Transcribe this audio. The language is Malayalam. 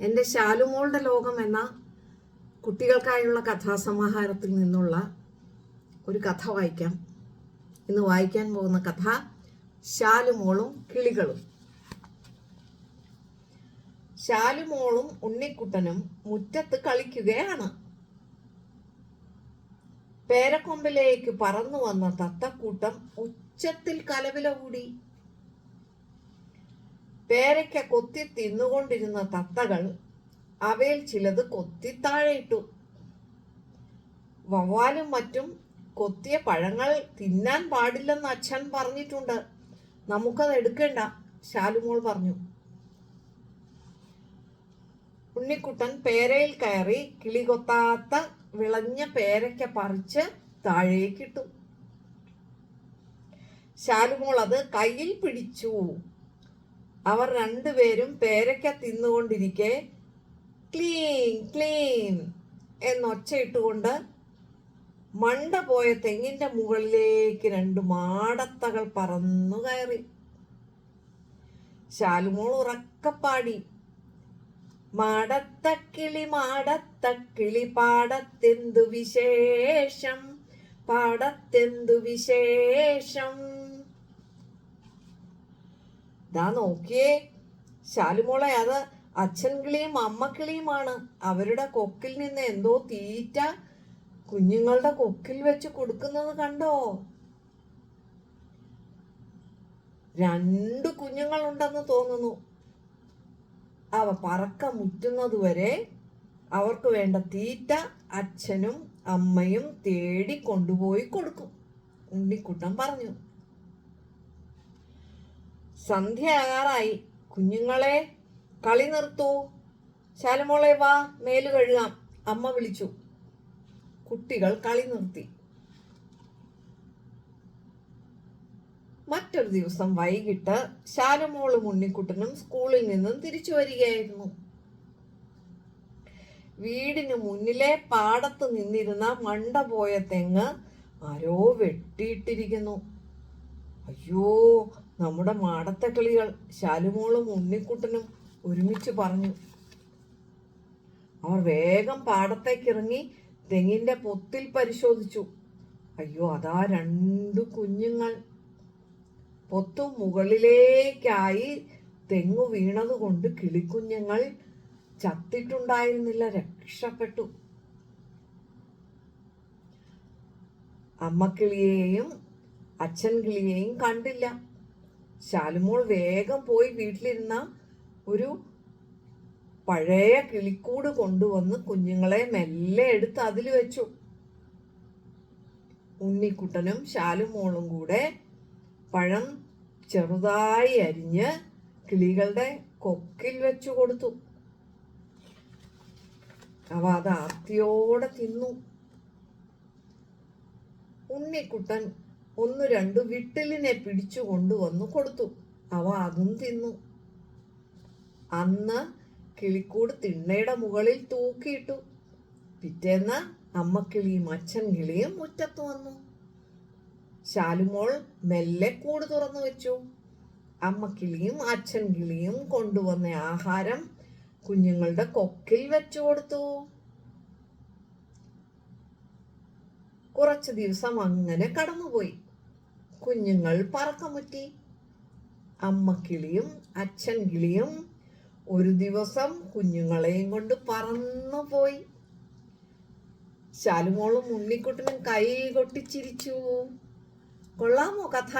എന്റെ ശാലുമോളുടെ ലോകം എന്ന കുട്ടികൾക്കായുള്ള കഥാസമാഹാരത്തിൽ നിന്നുള്ള ഒരു കഥ വായിക്കാം. ഇന്ന് വായിക്കാൻ പോകുന്ന കഥ ശാലുമോളും കിളികളും. ശാലുമോളും ഉണ്ണിക്കുട്ടനും മുറ്റത്ത് കളിക്കുകയാണ്. പേരക്കൊമ്പിലേക്ക് പറന്നു വന്ന തത്തക്കൂട്ടം ഉച്ചത്തിൽ കലവില കൂടി. പേരയ്ക്ക കൊത്തി തിന്നുകൊണ്ടിരുന്ന തത്തകൾ അവയിൽ ചിലത് കൊത്തി താഴെയിട്ടു. വവ്വാലും മറ്റും കൊത്തിയ പഴങ്ങൾ തിന്നാൻ പാടില്ലെന്ന് അച്ഛൻ പറഞ്ഞിട്ടുണ്ട്. നമുക്കത് എടുക്കേണ്ട ശാലുമോൾ പറഞ്ഞു. ഉണ്ണിക്കുട്ടൻ പേരയിൽ കയറി കിളി കൊത്താത്ത വിളഞ്ഞ പേരയ്ക്ക പറിച്ച് താഴേക്കിട്ടു. ശാലുമോൾ അത് കയ്യിൽ പിടിച്ചു. അവർ രണ്ടുപേരും പേരയ്ക്ക തിന്നുകൊണ്ടിരിക്കെ ക്ലീൻ ക്ലീൻ എന്നൊച്ചയിട്ടുകൊണ്ട് മണ്ട പോയ തെങ്ങിന്റെ മുകളിലേക്ക് രണ്ട് മാടത്തകൾ പറന്നു കയറി. ശാലുമോൾ ഉറക്കപ്പാടി മാടത്തക്കിളി മാടത്തക്കിളി പാടത്തെന്തു വിശേഷം? പാടത്തെന്തു വിശേഷം? ദാ നോക്കിയേ ശാലുമോളെ അത് അച്ഛൻ കിളിയും അവരുടെ കൊക്കിൽ നിന്ന് എന്തോ തീറ്റ കുഞ്ഞുങ്ങളുടെ കൊക്കിൽ വെച്ച് കൊടുക്കുന്നത് കണ്ടോ? രണ്ട് കുഞ്ഞുങ്ങളുണ്ടെന്ന് തോന്നുന്നു. അവ പറക്ക മുറ്റുന്നതുവരെ അവർക്ക് വേണ്ട തീറ്റ അച്ഛനും അമ്മയും തേടി കൊണ്ടുപോയി കൊടുക്കും. ഉണ്ണിക്കുട്ടൻ പറഞ്ഞു. സന്ധ്യയാകാറായി. കുഞ്ഞുങ്ങളെ കളി നിർത്തൂ. ശാലമോളെ വാ മേൽ കഴുകാം. അമ്മ വിളിച്ചു. കുട്ടികൾ കളി നിർത്തി. മറ്റൊരു ദിവസം വൈകിട്ട് ശാലമോളും ഉണ്ണിക്കുട്ടനും സ്കൂളിൽ നിന്നും തിരിച്ചു വരികയായിരുന്നു. വീടിന് മുന്നിലെ പാടത്ത് നിന്നിരുന്ന മണ്ട പോയ തെങ്ങ് ആരോ വെട്ടിയിട്ടിരിക്കുന്നു. അയ്യോ നമ്മുടെ മാടത്തെ കിളികൾ ശാലുമോളും ഉണ്ണിക്കുട്ടനും ഒരുമിച്ച് പറഞ്ഞു. അവർ വേഗം പാടത്തേക്ക് ഇറങ്ങി തെങ്ങിന്റെ പൊത്തിൽ പരിശോധിച്ചു. അയ്യോ അതാ രണ്ടു കുഞ്ഞുങ്ങൾ. പൊത്തു മുകളിലേക്കായി തെങ്ങു വീണതുകൊണ്ട് കിളിക്കുഞ്ഞുങ്ങൾ ചത്തിട്ടുണ്ടായിരുന്നില്ല രക്ഷപ്പെട്ടു. അമ്മക്കിളിയെയും അച്ഛൻ കിളിയെയും കണ്ടില്ല. ശാലുമോൾ വേഗം പോയി വീട്ടിലിരുന്ന ഒരു പഴയ കിളിക്കൂട് കൊണ്ടുവന്ന് കുഞ്ഞുങ്ങളെ മെല്ലെ എടുത്ത് അതിൽ വെച്ചു. ഉണ്ണിക്കുട്ടനും ശാലുമോളും കൂടെ പഴം ചെറുതായി അരിഞ്ഞ് കിളികളുടെ കൊക്കിൽ വെച്ചു കൊടുത്തു. അവ അത് ആർത്തിയോടെ തിന്നു. ഉണ്ണിക്കുട്ടൻ ഒന്ന് രണ്ട് വിട്ടലിനെ പിടിച്ചു കൊണ്ടുവന്നു കൊടുത്തു. അവ അതും തിന്നു. അന്ന് കിളിക്കൂട് തിണ്ണയുടെ മുകളിൽ തൂക്കിയിട്ടു. പിറ്റേന്ന് അമ്മക്കിളിയും അച്ഛൻ കിളിയും മുറ്റത്ത് വന്നു. ശാലുമോൾ മെല്ലെ കൂട് തുറന്നു വെച്ചു. അമ്മക്കിളിയും അച്ഛൻ കിളിയും കൊണ്ടുവന്ന ആഹാരം കുഞ്ഞുങ്ങളുടെ കൊക്കിൽ വെച്ചു കൊടുത്തു. കുറച്ചു ദിവസം അങ്ങനെ കടന്നുപോയി. കുഞ്ഞുങ്ങൾ പറക്കമുറ്റി അമ്മ കിളിയും അച്ഛൻ കിളിയും ഒരു ദിവസം കുഞ്ഞുങ്ങളെയും കൊണ്ട് പറന്നു പോയി. ശാലുമോളും ഉണ്ണിക്കുട്ടനും കൈ കൊട്ടിച്ചിരിച്ചു കൊള്ളാമോ കഥ?